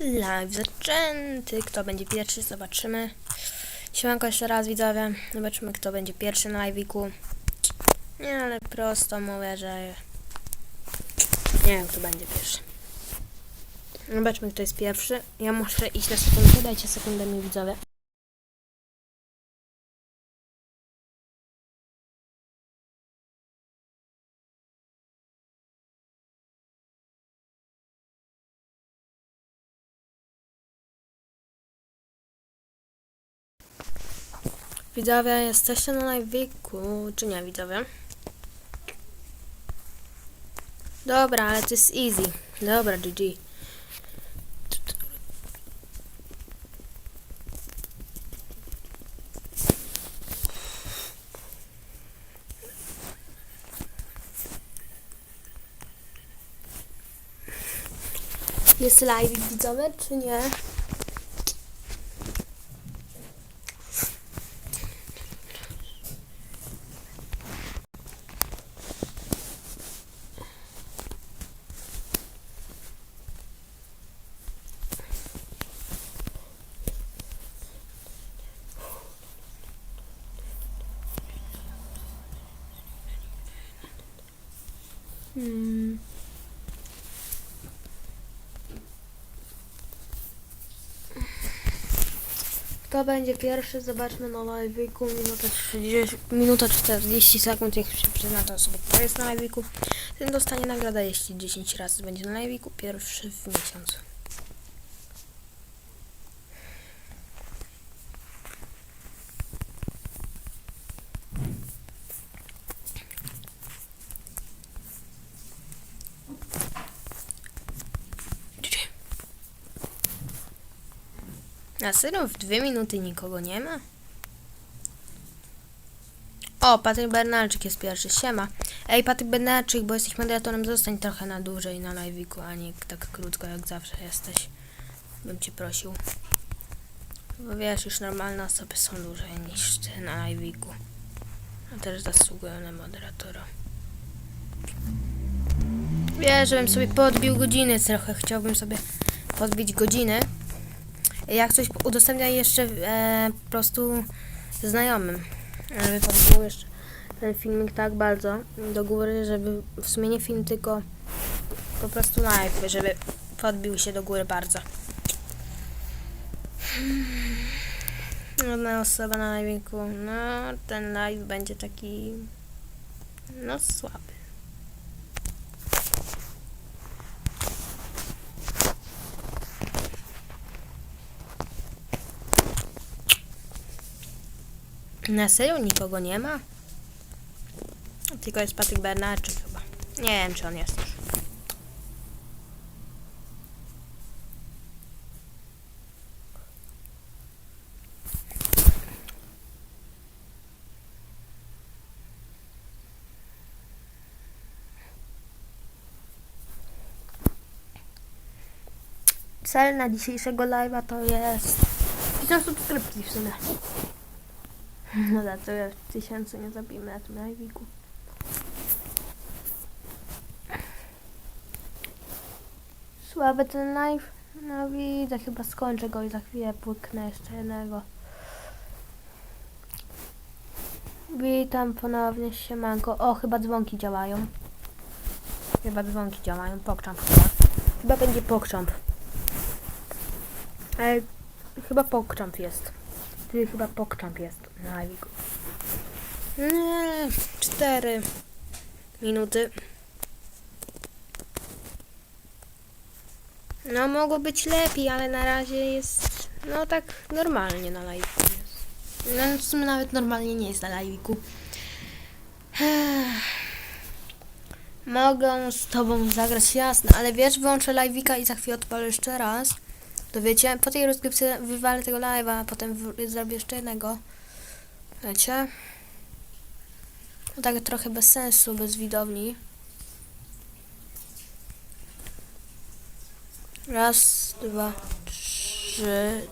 Live zaczęty. Kto będzie pierwszy? Zobaczymy. Siemanko jeszcze raz widzowie. Zobaczymy kto będzie pierwszy na live'iku. Nie, ale prosto mówię, że... Nie wiem kto będzie pierwszy. Zobaczmy kto jest pierwszy. Ja muszę iść na sekundę. Dajcie sekundę mi widzowie. Widzowie, jesteście na live'iku, czy nie widzowie? Dobra, ale to jest easy. Dobra, GG. Jest live widzowie, czy nie? Hmm. Kto będzie pierwszy? Zobaczmy na live'iku. Minuta 30, minuta 40 sekund. Jak się przeznacza osoba, która jest na live'iku, ten dostanie nagrodę, jeśli 10 razy będzie na live'iku. Pierwszy w miesiącu. Na serio w dwie minuty nikogo nie ma? O, Patryk Bernalczyk jest pierwszy. Siema. Ej, Patryk Bernalczyk, bo jesteś moderatorem, zostań trochę na dłużej na live'iku, a nie tak krótko jak zawsze jesteś. Bym cię prosił. Bo wiesz, już normalne osoby są dłużej niż ty na live'iku. A też zasługują na moderatora. Wiesz, żebym sobie podbił godziny trochę. Chciałbym sobie podbić godziny. Jak coś udostępniam jeszcze e, po prostu znajomym. Żeby podbił jeszcze ten filmik tak bardzo do góry, żeby w sumie nie film, tylko po prostu live, żeby podbił się do góry bardzo. Jedna osoba na live'iku, no ten live będzie taki no słaby. Na serio nikogo nie ma? Tylko jest Patryk Bernarczyk chyba. Nie wiem, czy on jest już. Cel na dzisiejszego live'a to jest 1000 subskrypcji w sumie. No da, to tysięcy nie zabijmy na tym live'iku. Słaby ten live. No widzę, chyba skończę go i za chwilę płyknę jeszcze jednego. Witam ponownie, siemanko. O, chyba dzwonki działają. Chyba dzwonki działają, pokrzamp chyba. Chyba będzie pokrzamp. Ale chyba pokrzamp jest. Ty chyba pokrzamp jest na live'iku. Nie, cztery minuty. No mogło być lepiej, ale na razie jest no tak normalnie na live'iku jest. No w sumie nawet normalnie nie jest na live'iku. Mogę z tobą zagrać jasne, ale wiesz, wyłączę live'ika i za chwilę odpalę jeszcze raz. To wiecie, po tej rozgrywce wywalę tego live'a, a potem zrobię jeszcze jednego. Wiecie? No tak trochę bez sensu, bez widowni. Raz, dwa, trzy,